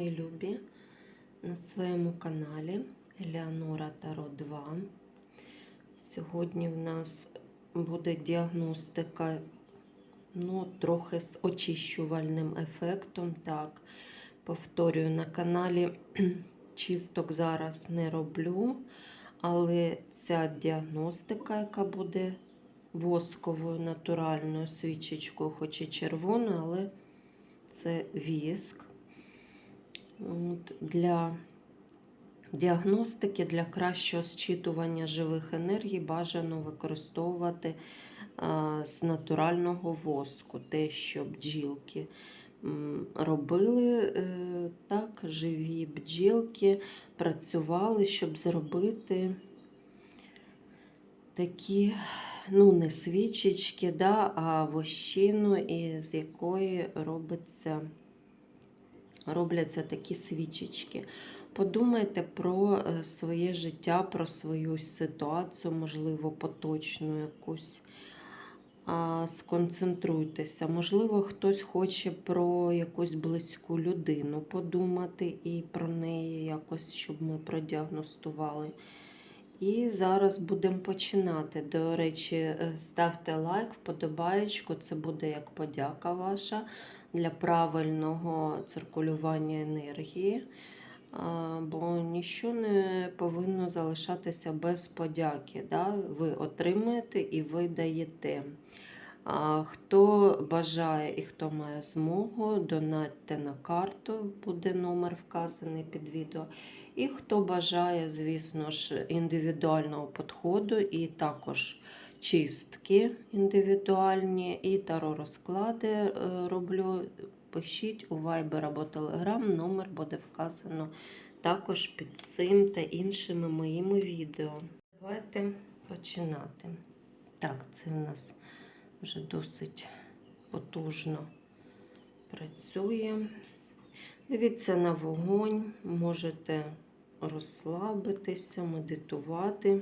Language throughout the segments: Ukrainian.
Мої любі на своєму каналі Елеонора Таро 2. Сьогодні в нас буде діагностика, ну, трохи з очищувальним ефектом. Так, повторюю, на каналі чисток зараз не роблю, але ця діагностика, яка буде восковою натуральною свічечкою, хоч і червоною, але це віск. От, Для діагностики, для кращого зчитування живих енергій бажано використовувати а, з натурального воску, те, що бджілки робили е, так, живі бджілки працювали, щоб зробити такі, ну, не свічечки, да, а вощину, із якої робиться робляться такі свічечки. Подумайте про е, своє життя, про свою ситуацію, можливо, поточну якусь. Сконцентруйтеся. Можливо, хтось хоче про якусь близьку людину подумати і про неї якось, щоб ми продіагностували. І зараз будемо починати. До речі, е, ставте лайк, вподобаєчку, це буде як подяка ваша для правильного циркулювання енергії, бо нічого не повинно залишатися без подяки. Да? Ви отримуєте і ви даєте. Хто бажає і хто має змогу, донатьте на карту, буде номер вказаний під відео. І хто бажає, звісно ж, індивідуального підходу і також чистки індивідуальні і таро розклади е, роблю. Пишіть у Viber або Telegram, номер буде вказано також під цим та іншими моїми відео. Давайте починати. Так, це в нас вже досить потужно працює. Дивіться на вогонь, можете розслабитися, медитувати.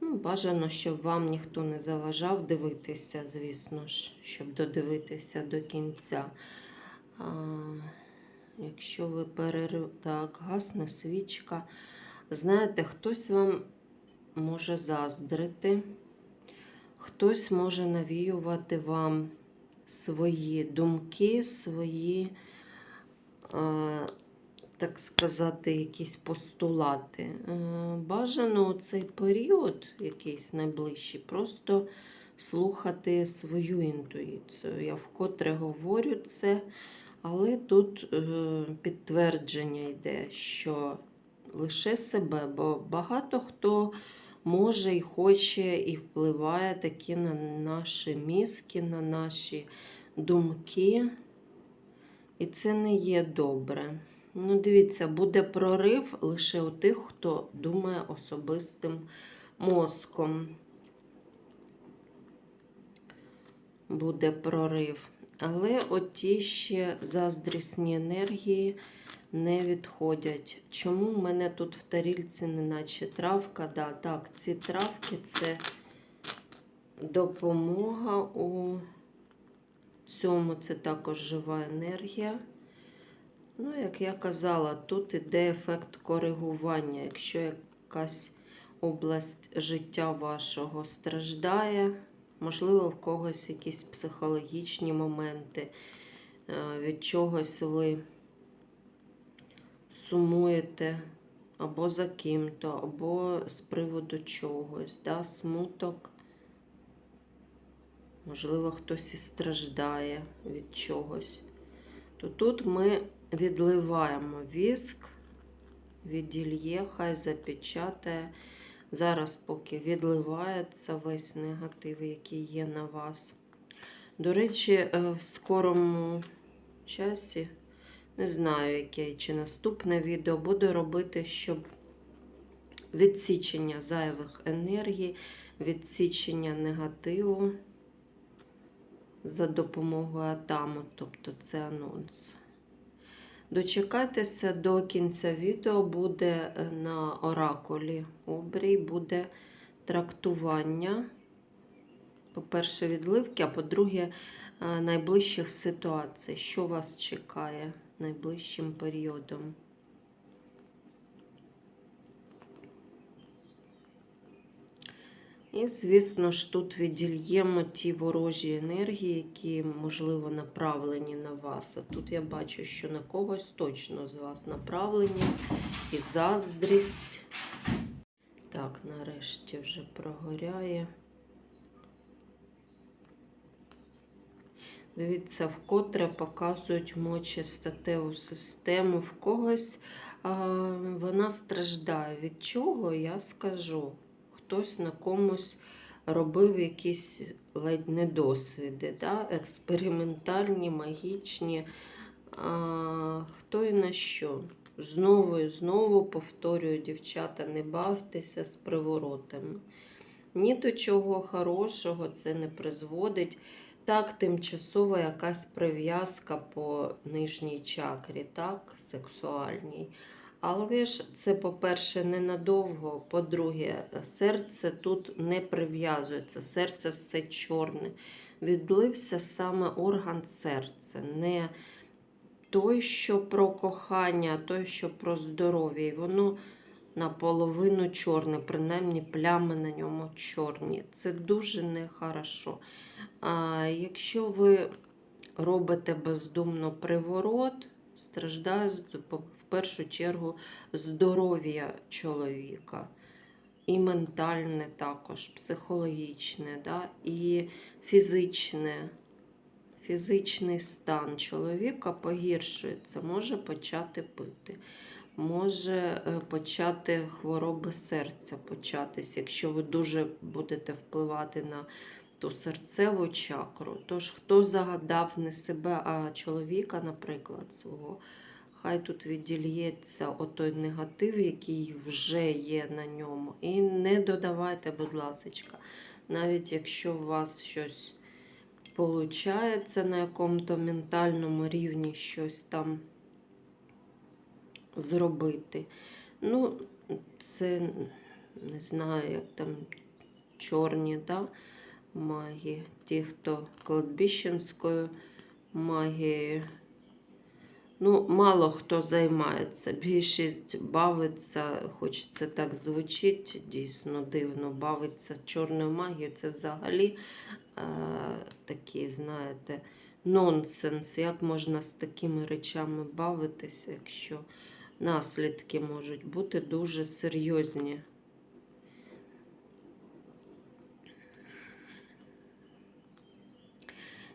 Ну, Бажано, щоб вам ніхто не заважав дивитися, звісно ж, щоб додивитися до кінця. А, Якщо ви перерив... Так, гасне свічка. Знаєте, хтось вам може заздрити, хтось може навіювати вам свої думки, свої. А, так сказати, якісь постулати. Е, бажано цей період, якийсь найближчий, просто слухати свою інтуїцію. Я вкотре говорю це, але тут е, підтвердження йде, що лише себе, бо багато хто може і хоче, і впливає таки на наші мізки, на наші думки. І це не є добре. Ну, дивіться, буде прорив лише у тих, хто думає особистим мозком. Буде прорив. Але оті ще заздрісні енергії не відходять. Чому в мене тут в тарільці неначе травка? Да, Так, ці травки це допомога у цьому, це також жива енергія. Ну, як я казала, тут іде ефект коригування. Якщо якась область життя вашого страждає, можливо, в когось якісь психологічні моменти, е, від чогось ви сумуєте або за ким-то, або з приводу чогось, да, смуток. Можливо, хтось і страждає від чогось. То тут ми відливаємо віск, відільє, хай запечатає. Зараз, поки відливається весь негатив, який є на вас. До речі, е, в скорому часі, не знаю, яке чи наступне відео, буду робити, щоб відсічення зайвих енергій, відсічення негативу за допомогою атаму, тобто це анонс. Дочекайтеся до кінця відео буде е, на оракулі обрій, буде трактування. По-перше, відливки, а по-друге, е, найближчих ситуацій, що вас чекає. найближчим періодом. І, звісно ж, тут віддільємо ті ворожі енергії, які, можливо, направлені на вас. А тут я бачу, що на когось точно з вас направлені і заздрість. Так, нарешті вже прогоряє. Дивіться, вкотре показують мочестатеву систему. В когось а, вона страждає. Від чого я скажу? Хтось на комусь робив якісь ледь не досвіди, да? експериментальні, магічні. А, хто і на що? Знову і знову повторюю, дівчата, не бавтеся з приворотами. Ні до чого хорошого це не призводить. Так, тимчасова якась прив'язка по нижній чакрі, так, сексуальній. Але ж це, по-перше, ненадовго. По-друге, серце тут не прив'язується, серце все чорне. Відлився саме орган серця, не той, що про кохання, а той, що про здоров'я. І воно наполовину чорне, принаймні плями на ньому чорні. Це дуже нехорошо. А якщо ви робите бездумно приворот, страждає першу чергу здоров'я чоловіка. І ментальне також, психологічне, да? і фізичне. Фізичний стан чоловіка погіршується, може почати пити, може е, почати хвороби серця початись, якщо ви дуже будете впливати на ту серцеву чакру. Тож, хто загадав не себе, а чоловіка, наприклад, свого, хай тут відділється отой негатив, який вже є на ньому. І не додавайте, будь ласка, навіть якщо у вас щось получається на якому-то ментальному рівні щось там зробити. Ну, це не знаю, як там чорні, да? маги, ті, хто кладбищенською магією. Ну, мало хто займається. Більшість бавиться, хоч це так звучить, дійсно дивно, бавиться чорною магією. Це взагалі е, такий, знаєте, нонсенс. Як можна з такими речами бавитися, якщо наслідки можуть бути дуже серйозні.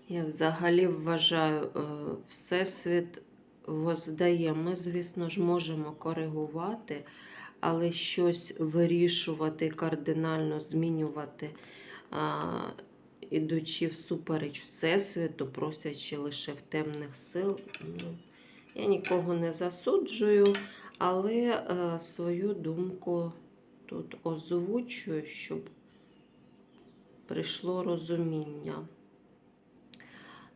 Я взагалі вважаю, е, Всесвіт воздає. Ми, звісно ж, можемо коригувати, але щось вирішувати, кардинально змінювати, ідучи всупереч Всесвіту, просячи лише в темних сил. Ну, я нікого не засуджую, але е, свою думку тут озвучую, щоб прийшло розуміння.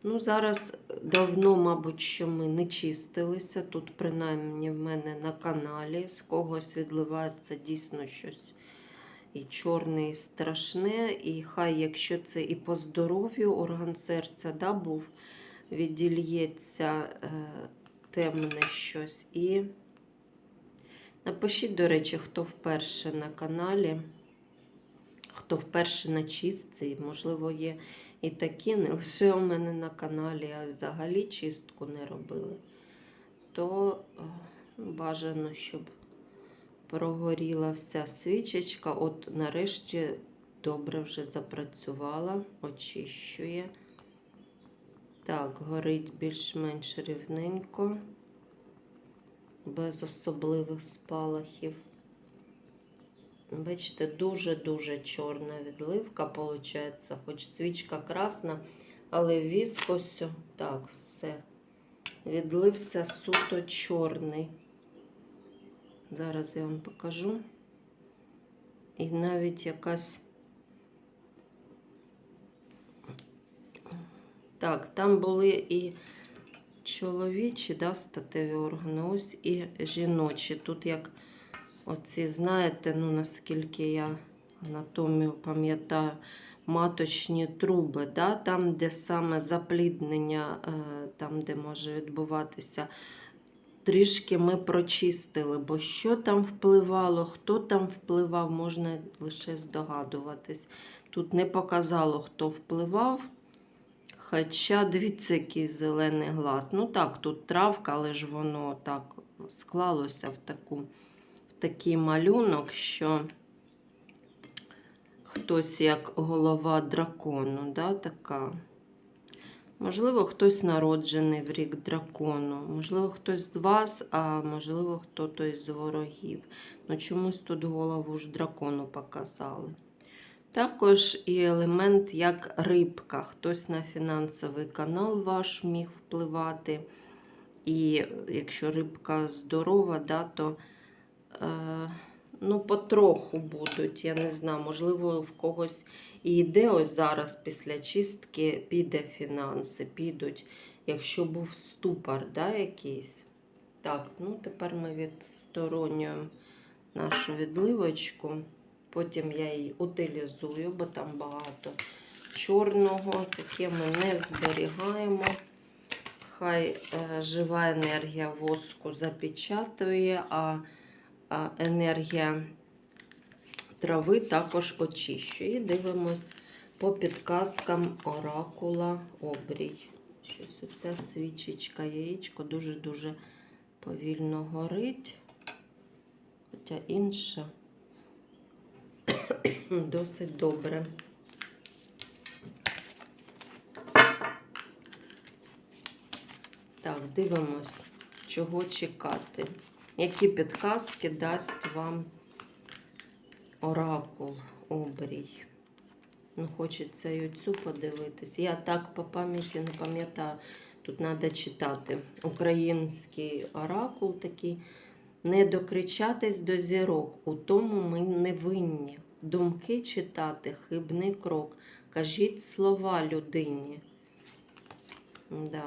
Ну, зараз давно, мабуть, що ми не чистилися. Тут, принаймні, в мене на каналі з когось відливається дійсно щось і чорне, і страшне. І хай, якщо це і по здоров'ю орган серця да, був, віддільється е, темне щось. І напишіть, до речі, хто вперше на каналі, хто вперше на чистці, можливо, є і такі не лише у мене на каналі, а взагалі чистку не робили, то е, бажано, щоб прогоріла вся свічечка. От нарешті добре вже запрацювала, очищує. Так, горить більш-менш рівненько, без особливих спалахів. Бачите, дуже-дуже чорна відливка виходить, хоч свічка красна, але віск ось, так, все. Відлився суто чорний. Зараз я вам покажу. І навіть якась. Так, там були і чоловічі, да, статеві органи, ось і жіночі. Тут як Оці, знаєте, ну наскільки я анатомію пам'ятаю, маточні труби, да? там, де саме запліднення, е, там, де може відбуватися. Трішки ми прочистили, бо що там впливало, хто там впливав, можна лише здогадуватись. Тут не показало, хто впливав. Хоча, дивіться, який зелений глаз. Ну так, тут травка, але ж воно так склалося в, таку, такий малюнок, що хтось як голова дракону, да, така. Можливо, хтось народжений в рік дракону, можливо, хтось з вас, а можливо, хтось з ворогів. Ну, чомусь тут голову ж дракону показали. Також і елемент як рибка. Хтось на фінансовий канал ваш міг впливати. І якщо рибка здорова, да, то ну, потроху будуть. Я не знаю, можливо, в когось і йде ось зараз після чистки, піде фінанси, підуть, якщо був ступор да, якийсь. Так, ну тепер ми відсторонюємо нашу відливочку. Потім я її утилізую, бо там багато чорного. Таке ми не зберігаємо. Хай е, жива енергія воску запечатує, а енергія трави також очищує. Дивимось по підказкам оракула обрій. Щось оця свічечка, яєчко дуже-дуже повільно горить. Хоча інша досить добре. Так, дивимось, чого чекати. Які підказки дасть вам оракул обрій. Ну, хочеться і цю подивитись. Я так по пам'яті не пам'ятаю. Тут треба читати. Український оракул такий. Не докричатись до зірок, у тому ми не винні. Думки читати хибний крок. Кажіть слова людині. Да.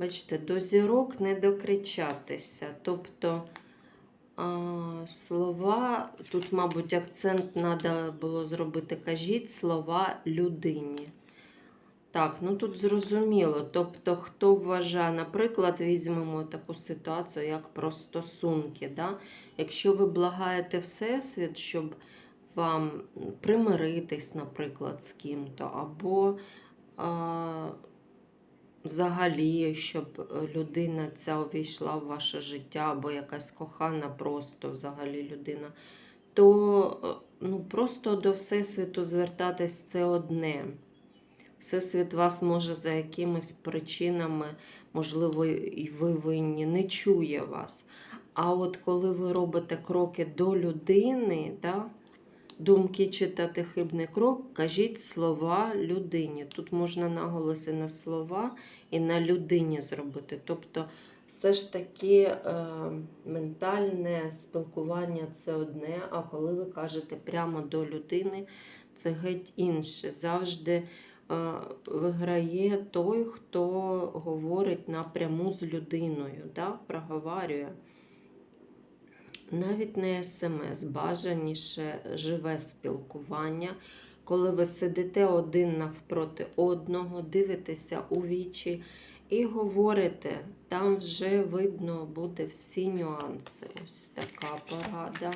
Бачите, до зірок не докричатися. Тобто слова, тут, мабуть, акцент треба було зробити. Кажіть слова людині. Так, ну тут зрозуміло. Тобто, хто вважає, наприклад, візьмемо таку ситуацію, як про стосунки. Да? Якщо ви благаєте Всесвіт, щоб вам примиритись, наприклад, з ким-то, або взагалі, щоб людина ця увійшла в ваше життя, або якась кохана, просто взагалі людина, то ну, просто до Всесвіту звертатись це одне. Всесвіт вас може за якимись причинами, можливо, і ви винні, не чує вас. А от коли ви робите кроки до людини, да, думки читати хибний крок, кажіть слова людині. Тут можна наголоси на слова і на людині зробити. Тобто, все ж таки е, ментальне спілкування це одне, а коли ви кажете прямо до людини, це геть інше. Завжди виграє той, хто говорить напряму з людиною, да? проговорює. Навіть не смс, бажаніше живе спілкування. Коли ви сидите один навпроти одного, дивитеся у вічі і говорите, там вже видно буде всі нюанси. Ось така порада.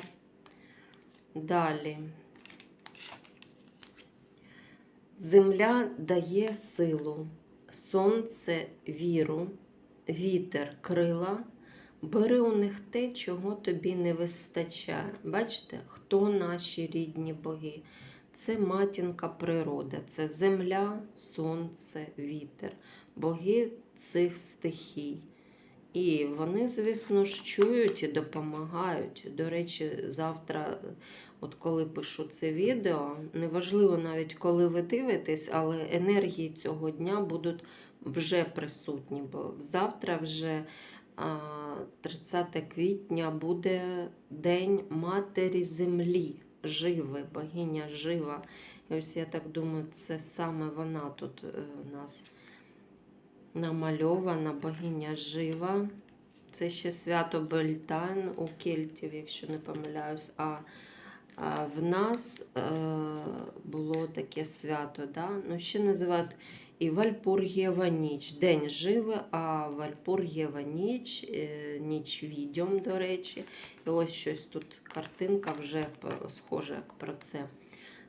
Далі. Земля дає силу, сонце віру, вітер крила. Бери у них те, чого тобі не вистачає. Бачите, хто наші рідні боги? Це матінка природа, це земля, сонце, вітер, боги цих стихій. І вони, звісно ж, чують і допомагають. До речі, завтра, от коли пишу це відео, неважливо навіть коли ви дивитесь, але енергії цього дня будуть вже присутні, бо завтра вже 30 квітня буде День Матері Землі, живи, богиня жива. І ось я так думаю, це саме вона тут е, у нас намальована богиня жива. Це ще свято Бельтан у кельтів, якщо не помиляюсь. А А в нас е, було таке свято, да? ну, ще називають і Вальпургієва ніч. День живе, а Вальпургієва ніч, е, ніч відьом, до речі. І ось щось тут картинка вже схожа як про це.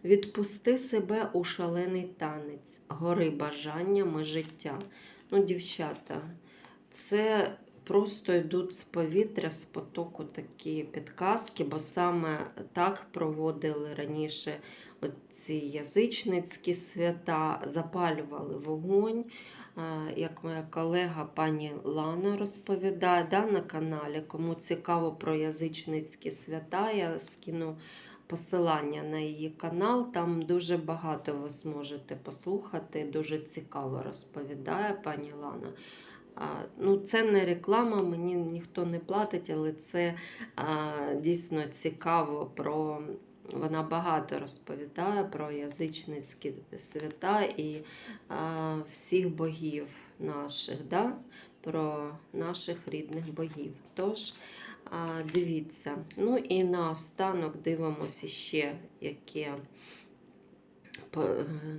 Відпусти себе у шалений танець, гори бажаннями життя. Ну, дівчата, це просто йдуть з повітря, з потоку такі підказки, бо саме так проводили раніше ці язичницькі свята, запалювали вогонь. Е, Як моя колега пані Лана розповідає да, на каналі, кому цікаво про язичницькі свята, я скину посилання на її канал. Там дуже багато ви зможете послухати. Дуже цікаво розповідає пані Лана. Ну, це не реклама, мені ніхто не платить, але це а, дійсно цікаво про. Вона багато розповідає про язичницькі свята і а, всіх богів наших, да? про наших рідних богів. Тож, а, дивіться. Ну і наостанок дивимося ще, яке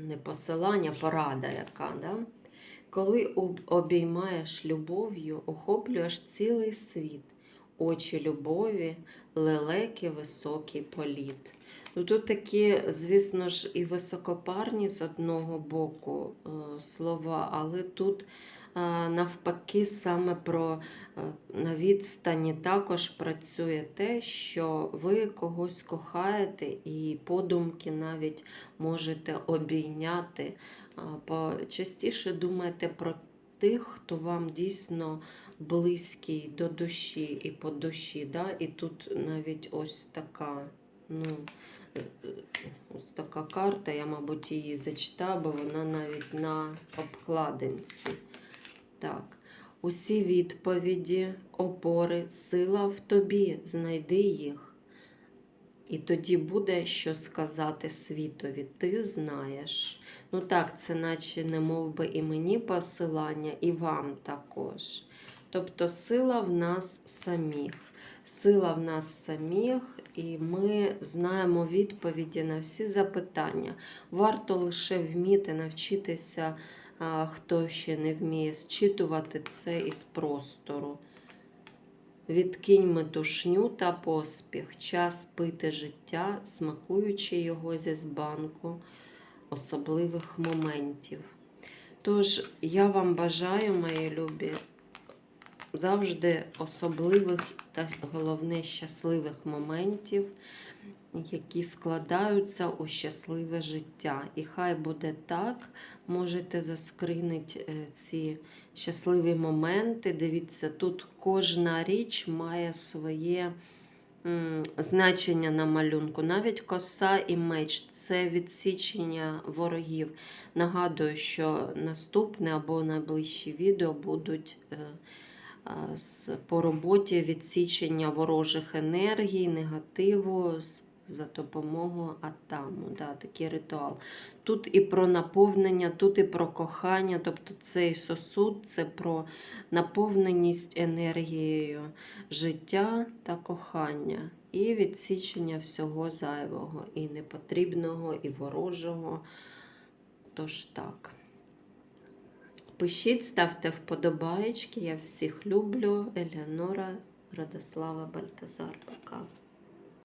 не посилання, порада яка. Да? Коли обіймаєш любов'ю, охоплюєш цілий світ, очі любові, лелеки, високий політ. Ну, тут такі, звісно ж, і високопарні з одного боку е, слова, але тут е, навпаки саме про е, на відстані також працює те, що ви когось кохаєте і подумки навіть можете обійняти. А, Почастіше думайте про тих, хто вам дійсно близький до душі і по душі. Да? І тут навіть ось така, ну, е, ось така карта, я, мабуть, її зачитаю, бо вона навіть на обкладинці. Так. Усі відповіді, опори, сила в тобі, знайди їх. І тоді буде що сказати світові. Ти знаєш. Ну так, це наче не мов би і мені посилання, і вам також. Тобто сила в нас самих. Сила в нас самих, і ми знаємо відповіді на всі запитання. Варто лише вміти навчитися, хто ще не вміє зчитувати це із простору. Відкинь метушню та поспіх, час пити життя, смакуючи його зі збанку особливих моментів. Тож, я вам бажаю, мої любі, завжди особливих та головне щасливих моментів, які складаються у щасливе життя. І хай буде так, можете заскринити е, ці щасливі моменти. Дивіться, тут кожна річ має своє значення на малюнку. Навіть коса і меч це відсічення ворогів. Нагадую, що наступне або найближчі відео будуть е, по роботі відсічення ворожих енергій, негативу за допомогою атаму. Да, такий ритуал. Тут і про наповнення, тут і про кохання, тобто цей сосуд це про наповненість енергією життя та кохання, і відсічення всього зайвого, і непотрібного, і ворожого. Тож так. Пишіть, ставте вподобаєчки. Я всіх люблю. Елеонора Радослава Бальтазар. Пока.